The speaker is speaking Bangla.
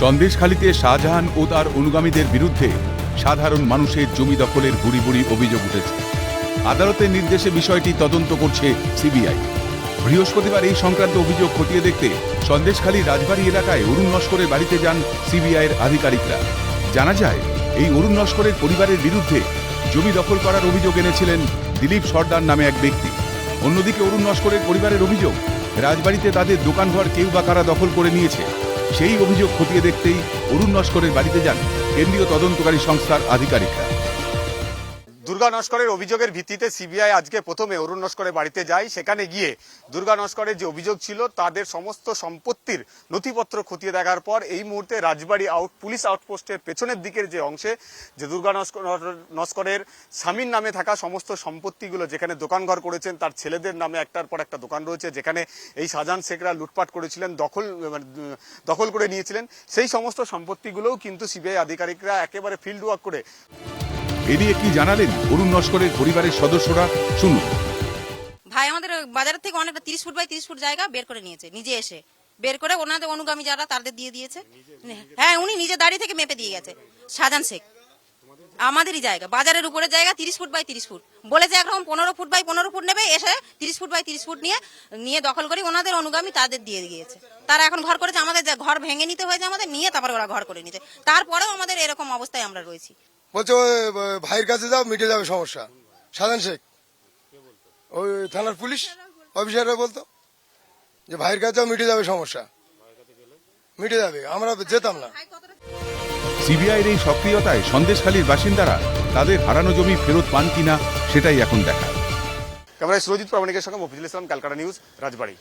সন্দেশখালীতে শাহজাহান ও তার অনুগামীদের বিরুদ্ধে সাধারণ মানুষের জমি দখলের বুড়ি বুড়ি অভিযোগ উঠেছে। আদালতের নির্দেশে বিষয়টি তদন্ত করছে সিবিআই। বৃহস্পতিবার এই সংক্রান্ত অভিযোগ খতিয়ে দেখতে সন্দেশখালী রাজবাড়ী এলাকায় অরুণ নস্করের বাড়িতে যান সিবিআইয়ের আধিকারিকরা। জানা যায়, এই অরুণ নস্করের পরিবারের বিরুদ্ধে জমি দখল করার অভিযোগ এনেছিলেন দিলীপ সর্দার নামে এক ব্যক্তি। অন্যদিকে অরুণ নস্করের পরিবারের অভিযোগ, রাজবাড়িতে তাদের দোকানঘর কেউ বা কারা দখল করে নিয়েছে। সেই অভিযোগ খতিয়ে দেখতেই অরুণ নস্করের বাড়িতে যান কেন্দ্রীয় তদন্তকারী সংস্থার আধিকারিকরা। দুর্গা নস্করের অভিযোগের ভিত্তিতে সিবিআই আজকে প্রথমে অরুণ নস্করের বাড়িতে যায়। সেখানে গিয়ে দুর্গা নস্করের যে অভিযোগ ছিল তাদের সমস্ত সম্পত্তির নথিপত্র খতিয়ে দেখার পর এই মুহূর্তে রাজবাড়ি আউট পুলিশ আউটপোস্টের পেছনের দিকের যে অংশে যে দুর্গা নস্কর নস্করের স্বামীর নামে থাকা সমস্ত সম্পত্তিগুলো যেখানে দোকানঘর করেছেন তার ছেলেদের নামে একটার পর একটা দোকান রয়েছে যেখানে এই শাহজাহান শেখরা লুটপাট করেছিলেন দখল মানে, দখল করে নিয়েছিলেন। সেই সমস্ত সম্পত্তিগুলোও কিন্তু সিবিআই আধিকারিকরা একেবারে ফিল্ড ওয়ার্ক করে এ কি জানালেন অরুণ নস্করের পরিবারের সদস্যরা? শুনুন। ভাই, আমাদের বাজারের থেকে অনেকটা তিরিশ ফুট বাই তিরিশ ফুট জায়গা বের করে নিয়েছে, নিজে এসে। বের করে ওনাদের অনুগামী যারা, তাদের দিয়ে দিয়েছে। হ্যাঁ উনি নিজে দাঁড়িয়ে থেকে মেপে দিয়ে গেছে। শাহজাহান শেখ। আমাদেরই জায়গা। বাজারের উপরে জায়গা তিরিশ ফুট বাই তিরিশ ফুট। বলেছে একরকম পনেরো ফুট বাই পনেরো ফুট নেবে, এসে তিরিশ ফুট বাই তিরিশ ফুট নিয়ে নিয়ে দখল করে ওনাদের অনুগামী তাদের দিয়ে গিয়েছে। তারা এখন ঘর করেছে, আমাদের ঘর ভেঙে নিতে হয়েছে আমাদের, নিয়ে তারপর ওরা ঘর করে নিতে তারপরেও আমাদের এরকম অবস্থায় আমরা রয়েছি। বলছে ওই ভাইয়ের কাছে যাও মিটে যাবে সমস্যা। সাধারণ শেখ ওই থানার পুলিশ অফিসাররা বলতো যে ভাইয়ের কাছে যাও মিটে যাবে সমস্যা। মিটে যাবে আমরা যেতাম না। সিবিআইয়ের এই সক্রিয়তায় সন্দেশখালীর বাসিন্দারা তাদের হারানো জমি ফেরত পান কিনা সেটাই এখন দেখা ক্যামেরায় সুরজিৎ প্রামাণিকের সঙ্গে মফিজুল ইসলাম ক্যালকাটা নিউজ রাজবাড়ী।